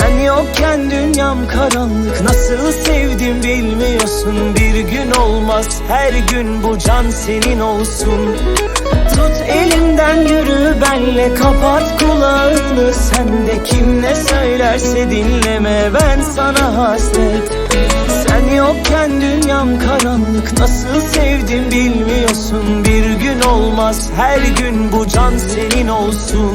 Sen yokken dünyam karanlık. Nasıl sevdim bilmiyorsun. Bir gün olmaz. Her gün bu can senin olsun. Tut elimden yürü benle. Kapat kulağını. Sen de kim ne söylerse dinleme. Ben sana hasret. Sen yokken dünyam karanlık. Nasıl sevdim bilmiyorsun. Bir gün olmaz. Her gün bu can senin olsun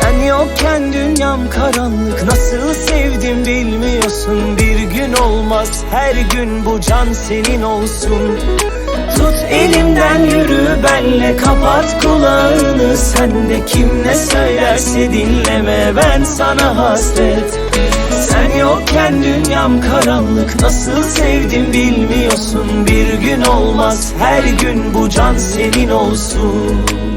Sen yokken dünyam karanlık nasıl sevdim bilmiyorsun. Bir gün olmaz her gün bu can senin olsun. Tut elimden yürü benle kapat kulağını. Sen de kim ne söylerse dinleme ben sana hasret. Sen yokken dünyam karanlık nasıl sevdim bilmiyorsun. Bir gün olmaz her gün bu can senin olsun